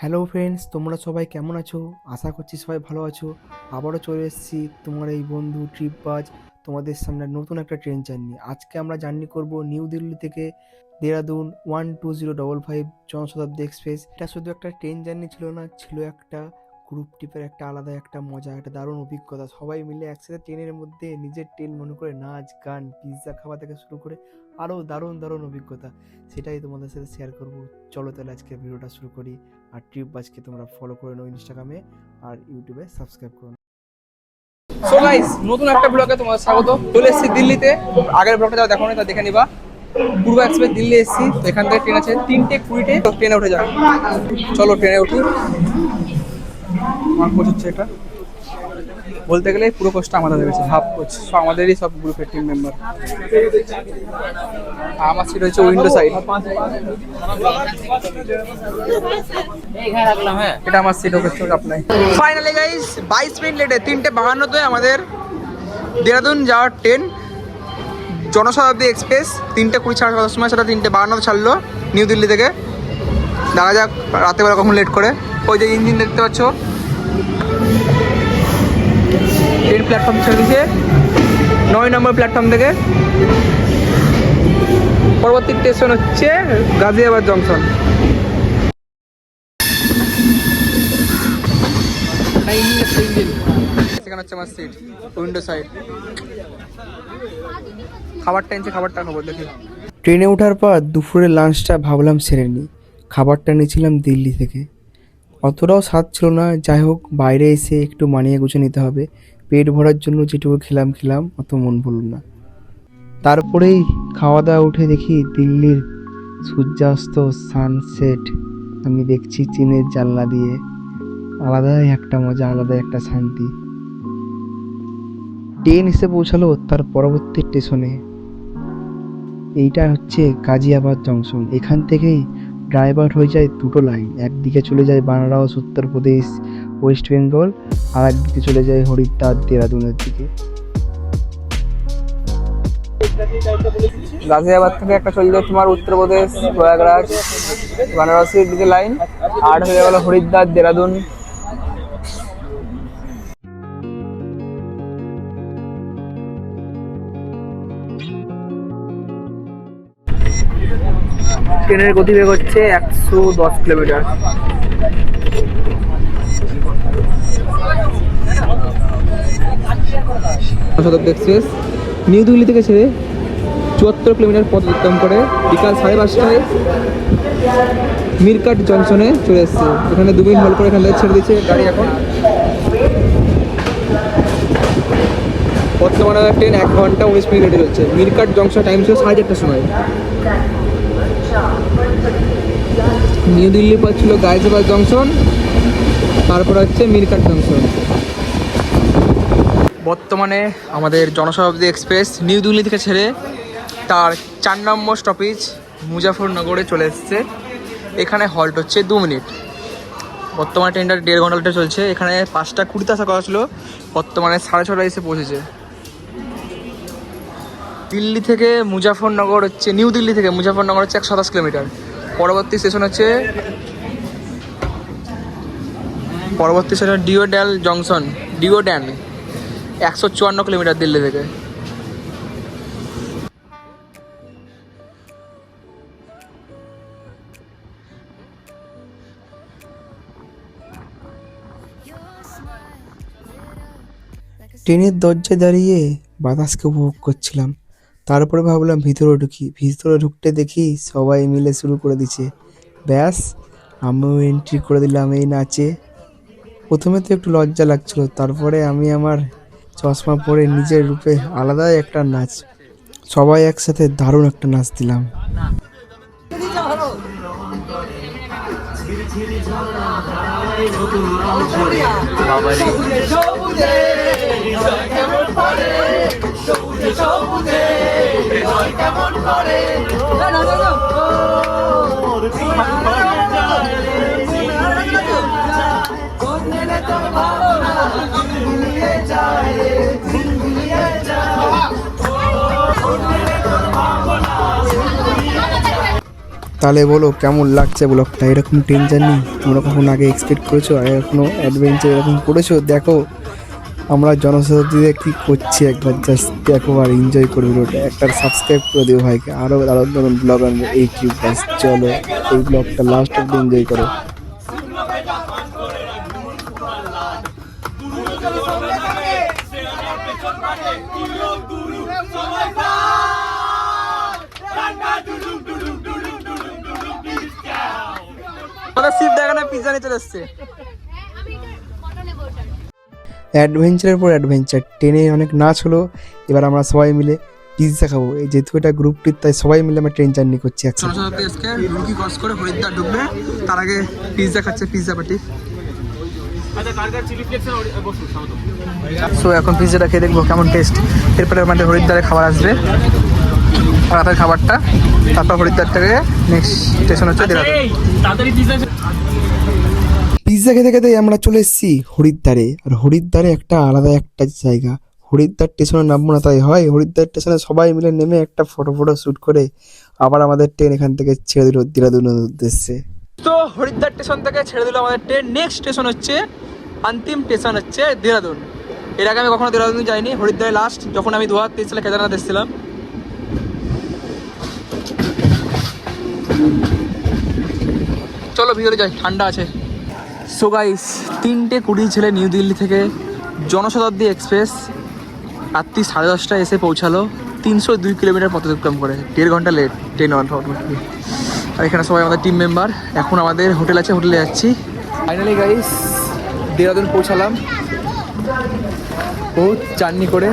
Hello friends তোমরা সবাই কেমন আছো? আশা করছি সবাই ভালো আছো। আবারও চলে এসেছি তোমার এই বন্ধু ট্রিপ বাজ তোমাদের সামনে নতুন একটা ট্রেন জার্নি আজকে আমরা জার্নি করব নিউ দিল্লি থেকে Dehradun one two zero double five Janshatabdi express এটা শুধু একটা ট্রেন জার্নি ছিল না, ছিল একটা গ্রুপ ট্রিপের একটা আলাদা একটা মজা, একটা দারুণ অভিজ্ঞতা। সবাই মিলে একসাথে ট্রেনের মধ্যে নিজের ট্রেন মনে করে নাচ, গান পিৎজা খাওয়া থেকে শুরু করে আরও দারুণ দারুণ অভিজ্ঞতা। সেটাই তোমাদের সাথে শেয়ার করব। চলো তাহলে আজকে ভিডিওটা শুরু করি। আর ট্রিপ বাজকে তোমরা ফলো করে নাও ইনস্টাগ্রামে আর ইউটিউবে সাবস্ক্রাইব করো। সো গাইস নতুন একটা ব্লগে তোমাদের স্বাগত। চলে এসেছি দিল্লিতে। আগের ব্লগটা যারা দেখো তা দেখে নিবা। পূর্ব এক্সপ্রেস দিল্লি এসেছি। তো এখান থেকে ট্রেন আছে। তিনটে কুড়িতে তো ট্রেনে উঠে যাবে চলো ট্রেনে উঠি। আমার কোচ হচ্ছে এটা। বলতে গেলে পুরো কোচটা আমাদের হয়েছে হাফ কোচ সব আমাদেরই সব গ্রুপের টিম মেম্বার আমার সিট হচ্ছে উইন্ডো সাইড এটা আমার সিট চাপ নাই ফাইনালি গাইস বাইশ মিনিট লেটে তিনটে বাহান্নতে আমাদের দেরাদুন যাওয়ার ট্রেন জনশতাব্দী এক্সপ্রেস তিনটে কুড়ি ছাড়া সময়, সেটা তিনটে বাহান্নতে ছাড়লো নিউ দিল্লি থেকে। দেখা যাক রাতে বেলা কখন লেট করে। ওই যে ইঞ্জিন দেখতে পাচ্ছ ট্রেন প্ল্যাটফর্ম ছেড়ে নয় নম্বর প্ল্যাটফর্ম থেকে। পরবর্তী স্টেশন হচ্ছে গাজিয়াবাদ জংশন সেখানে হচ্ছে আমার সিট উইন্ডো সাইড খাবারটা এনেছে, খাবারটা খাব, দেখি। ট্রেনে ওঠার পর দুপুরের লাঞ্চটা ভাবলাম সেরে নিই খাবারটা নিয়েছিলাম দিল্লি থেকে। অতটাও স্বাদ ছিল না। যাই হোক, বাইরে এসে একটু মানিয়ে গুছে নিতে হবে। পেট ভরার জন্য যেটুকু খেলাম খেলাম, অত মন ভরল না। তারপরেই খাওয়া দাওয়া উঠে দেখি দিল্লির সূর্যাস্ত সানসেট। আমি দেখছি চীনের জানলা দিয়ে। আলাদাই একটা মজা, আলাদাই একটা শান্তি। ট্রেন এসে পৌঁছালো তার পরবর্তী স্টেশনে। এইটা হচ্ছে গাজিয়াবাদ জংশন। এখান থেকেই ড্রাইভার হয়ে যায় দুটো লাইন। একদিকে চলে যায় বানারস উত্তরপ্রদেশ ওয়েস্ট বেঙ্গল, আর একদিকে চলে যায় হরিদ্বার, দেরাদুনের দিকে। গাজিয়াবাদ থেকে একটা চলে যায় তোমার উত্তরপ্রদেশ প্রয়াগরাজ, বানারসির দিকে লাইন। আর হয়ে গেল হরিদ্বার, দেরাদুন। ট্রেনের গতিবেগ হচ্ছে একশো দশ কিলোমিটার। এক্সপ্রেস নিউ দিল্লি থেকে ছেড়ে চুয়াত্তর কিলোমিটার পথ অতিক্রম করে বিকাল সাড়ে পাঁচটায় মিরকাট জংশনে চলে এসছে। এখানে দু মিনিট হল করে এখান থেকে ছেড়ে দিচ্ছে গাড়ি এখন। বর্তমানে ট্রেন এক ঘণ্টা উনিশ মিনিট লেটে চলছে। মিরকাট জংশন টাইম ছিল সাড়ে চারটার সময়। নিউ দিল্লি পর ছিল গাইজাবাদ জংশন, তারপর হচ্ছে মিরকাট জংশন। বর্তমানে আমাদের জনশতাব্দী এক্সপ্রেস নিউ দিল্লি থেকে ছেড়ে তার চার নম্বর স্টপেজ মুজাফরনগরে চলে এসেছে। এখানে হল্ট হচ্ছে দু মিনিট। বর্তমানে ট্রেনটা দেড় ঘণ্টা চলছে। এখানে পাঁচটা কুড়িতে আসা কথা ছিল। বর্তমানে সাড়ে ছটায় এসে পৌঁছেছে। দিল্লি থেকে মুজাফরনগর হচ্ছে, নিউ দিল্লি থেকে মুজাফরনগর হচ্ছে একশো সাতাশ কিলোমিটার। পরবর্তী স্টেশন হচ্ছে পরবর্তী স্টেশন ডিওড্যাল জংশন ডিওড্যান একশো চুয়ান্ন কিলোমিটার দিল্লি থেকে। ট্রেনের দরজায় দাঁড়িয়ে বাতাসকে উপভোগ করছিলাম। তারপরে ভাবলাম ভিতরে ঢুকি ভিতরে ঢুকতে দেখি সবাই মিলে শুরু করে দিছে ব্যাস আমিও এন্ট্রি করে দিলাম এই নাচে প্রথমে তো একটু লজ্জা লাগছিল তারপরে আমি আমার চশমা পরে নিজের রূপে আলাদাই একটা নাচ সবাই একসাথে দারুণ একটা নাচ দিলাম বাবা তাহলে বলো, কেমন লাগছে ব্লগটা? এরকম ট্রেন জার্নি তোমরা কখন আগে এক্সপেক্ট করেছ? আর এখনও অ্যাডভেঞ্চার এরকম করেছ? দেখো, আমরা জনশতাব্দীতে কি করছি একবার? জাস্ট দেখো আর এনজয় করে ভিডিওটা একটা সাবস্ক্রাইব করে দিও ভাইকে। আরও আরও ধরুন ব্লগ আনবে এই বাস চলো, এই ব্লগটা লাস্ট অব্দি এনজয় করো। আমাদের সিট দেখা পিজ্জা নিয়ে চলে এসছে। অ্যাডভেঞ্চারের পর অ্যাডভেঞ্চার ট্রেনে অনেক নাচ হলো এবার আমরা সবাই মিলে পিৎজা খাব। এই যেহেতু এটা গ্রুপ ট্রিপ তাই সবাই মিলে আমরা ট্রেন জার্নি করছি একসাথে রুকি ক্রস করে হরিদ্বার ঢুকবে তার আগে পিৎজা খাচ্ছে পিৎজা পার্টি সো এখন পিৎজাটা খেয়ে দেখব কেমন টেস্ট এরপরে আমাদের হরিদ্বারে খাবার আসবে। রাতের খাবারটা তারপর হরিদ্বার থেকে নেক্সট স্টেশন হচ্ছে দেরাদুন। পিৎজা খেতে খেতে আমরা চলে এসেছি হরিদ্বারে। আর হরিদ্বারে একটা আলাদা একটা জায়গা। হরিদ্বার স্টেশনে নামবো না তাই হয়। হরিদ্বার স্টেশনে সবাই মিলে নেমে একটা ফটো ফটো শ্যুট করে আবার আমাদের ট্রেন এখান থেকে ছেড়ে দিল দেরাদুনের উদ্দেশ্যে। তো হরিদ্বার স্টেশন থেকে ছেড়ে দিল আমাদের ট্রেন নেক্সট স্টেশন হচ্ছে অন্তিম স্টেশন হচ্ছে দেরাদুন। এর আগে আমি কখনো দেরাদুন যাইনি। হরিদ্বারে লাস্ট যখন আমি দু হাজার তেইশ সালে কেদারনাথ এসেছিলাম। চলো ভিতরে যাই, ঠান্ডা আছে। সো গাইস তিনটে কুড়ি ছেলে নিউ দিল্লি থেকে জনশতাব্দী এক্সপ্রেস রাত্রি সাড়ে দশটায় এসে পৌঁছালো। তিনশো দুই কিলোমিটার পথ অতিক্রম করে। দেড় ঘণ্টা লেট ট্রেন অনফর্চুনেটলি আর এখানে সবাই আমাদের টিম মেম্বার এখন আমাদের হোটেল আছে হোটেলে যাচ্ছি। ফাইনালি গাইস দেরাদুন পৌঁছালাম। বহুত জার্নি করে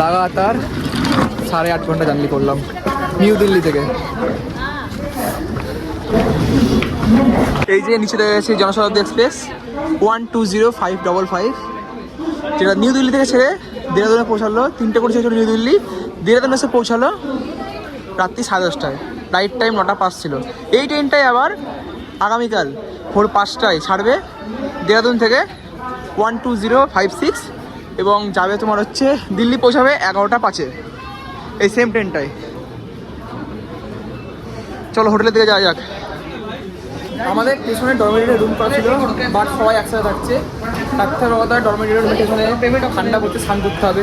লাগাতার সাড়ে আট ঘণ্টা জার্নি করলাম। নিউ দিল্লি থেকে। এই যে নিচে গেছে Janshatabdi express one two zero five double five যেটা নিউ দিল্লি থেকে ছেড়ে দেরাদুনে পৌঁছালো, তিনটে করে ছিল নিউ দিল্লি। দেরাদুনে এসে পৌঁছালো রাত্রি সাড়ে দশটায়। রাইট টাইম নটা পাঁচ ছিল। এই ট্রেনটাই আবার আগামীকাল ভোর পাঁচটায় ছাড়বে দেরাদুন থেকে one two zero five six এবং যাবে তোমার হচ্ছে দিল্লি পৌঁছাবে এগারোটা পাঁচে। এই সেম ট্রেনটাই চলো হোটেলের দিকে যাওয়া যাক। আমাদের পেছনে ডরমেটরি রুম করা ছিল বাট সবাই একসাথে থাকছে। থাকতে হবে কথা ডরমেটরি রুমের পেছনে ঠান্ডা করতে স্নান করতে হবে।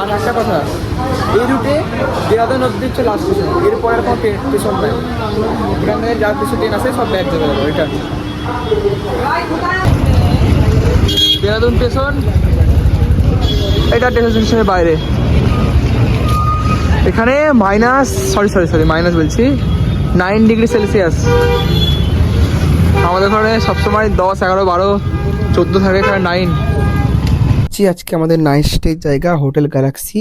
আর একটা কথা, এই রুটে দেরাদুন অব্দি হচ্ছে লাস্ট স্টেশন এরপরে আর কোনো স্টেশন নেই এখান থেকে যার কিছু ট্রেন আছে, সব ব্যাগ যাবে এটা দেরাদুন স্টেশন এটা স্টেশন স্টেশনের বাইরে। এখানে minus sorry sorry sorry minus বলছি। নাইন ডিগ্রি সেলসিয়াস আমাদের ওখানে সবসময় দশ, এগারো, বারো, চোদ্দ থাকে নাইন জি, আজকে আমাদের নাইট স্টে জায়গা হোটেল গ্যালাক্সি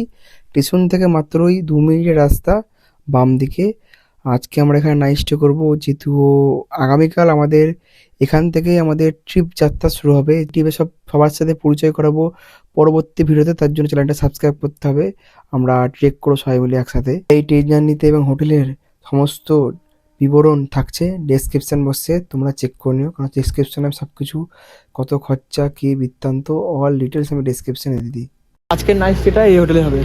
স্টেশন থেকে মাত্রই দু মিনিটের রাস্তা, বাম দিকে। আজকে আমরা এখানে নাইট স্টে করব, যেহেতু আগামীকাল আমাদের এখান থেকেই আমাদের ট্রিপ যাত্রা শুরু হবে। ট্রিপে সব সবার সাথে পরিচয় করাবো পরবর্তী ভিডিওতে, তার জন্য চ্যানেলটা সাবস্ক্রাইব করতে হবে। আমরা ট্রেক করো সবাই মিলে একসাথে। এই ট্রেন জার্নিতে এবং হোটেলের সমস্ত বিবরণ থাকছে ডেসক্রিপশন বক্সে তোমরা চেক করে নিও। কারণ ডেসক্রিপশনে আমি সব কিছু কত খরচা, কী বৃত্তান্ত অল ডিটেলস আমি ডেসক্রিপশানে দিয়ে দিই। আজকের নাইট স্টেটা এই হোটেলে হবে।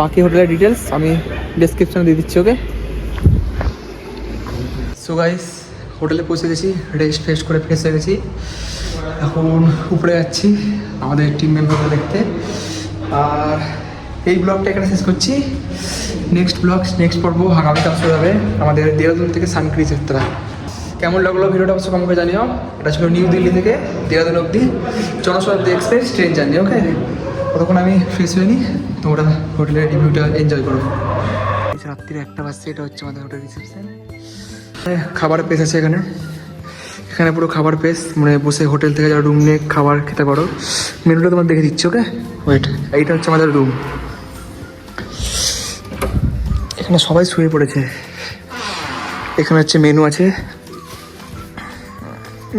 বাকি হোটেলের ডিটেলস আমি ডেসক্রিপশানে দিয়ে দিচ্ছি ওকে সো গাইস হোটেলে পৌঁছে গেছি রেস্ট ফেস্ট করে ফ্রেশ হয়ে গেছি। এখন উপরে যাচ্ছি, আমাদের টিম মেম্বারকে দেখতে। আর এই ব্লগটা এখানে শেষ করছি। নেক্সট ব্লগ, নেক্সট পর্ব আগামীকাল শুরু হবে আমাদের দেহরাদুন থেকে সানক্রিজ যাত্রা। কেমন লাগল ভিডিওটা অবশ্যই কমেন্ট জানিও। এটা ছিল নিউ দিল্লি থেকে দেহরাদুন অবধি। Janshatabdi express train journey okay ততক্ষণ আমি ফ্রেশ হয়ে নিই তোমরা হোটেলের রিভিউটা এনজয় করো। রাত্রির একটা বাজছে, এটা হচ্ছে আমাদের হোটেল রিসেপশন খাবার পেস আছে এখানে। এখানে পুরো খাবার পেস মানে বসে হোটেল থেকে যারা রুম নিয়ে খাবার খেতে পারো। মেনুটা তোমার দেখে দিচ্ছি ওকে ওয়েট এইটা হচ্ছে আমাদের রুম এখানে সবাই শুয়ে পড়েছে। এখানে হচ্ছে মেনু আছে।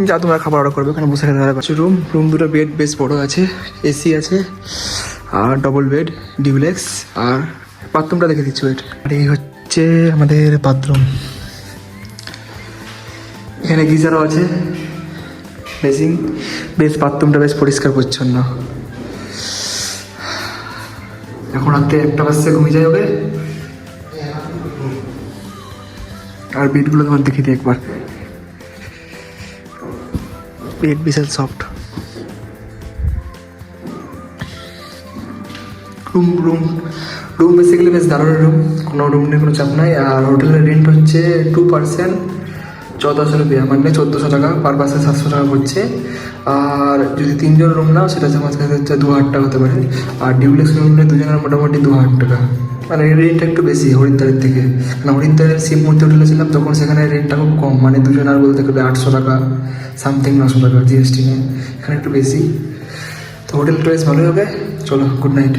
যা তোমরা খাবার অর্ডার করবে ওখানে বসে খেতে পারবে রুম রুম দুটো বেড বেশ বড় আছে এসি আছে, আর ডবল বেড ডিউলেক্স আর বাথরুমটা দেখে দিচ্ছি ওয়েট আর এই হচ্ছে আমাদের বাথরুম এখানে গিজারও আছে বেসিং বেশ বাথরুমটা বেশ পরিষ্কার পরিচ্ছন্ন। এখন রাত্রে একটা বাজছে, ঘুমিয়ে যায় ওকে। আর বেডগুলো তোমার দেখে দিই একবার। বেড বিশাল soft room room room basically বেশ দারুণ রুম কোনো রুম নিয়ে কোনো চাপ নাই। আর হোটেলের রেন্ট হচ্ছে টু পার্সেন্ট চৌদ্দশো রুপিয়া মানে চোদ্দোশো টাকা। পার পার্সেন্ট সাতশো টাকা পড়ছে। আর যদি তিনজন রুম নাও, সেটা হচ্ছে আমার কাছে হচ্ছে দু হাজার টাকা হতে পারে। আর ডিউলেক্স রুম নিলে দুজনের মোটামুটি দু হাজার টাকা। মানে রেটটা একটু বেশি হরিদ্বারের থেকে। মানে হরিদ্বারের শিবমূর্তি হোটেলে ছিলাম, তখন সেখানে রেটটা খুব কম। মানে দুজন আর বলতে গেলে আটশো টাকা সামথিং নশো টাকা জিএসটি নিয়ে। এখানে একটু বেশি। তো হোটেলটা বেশ ভালোই হবে। চলো গুড নাইট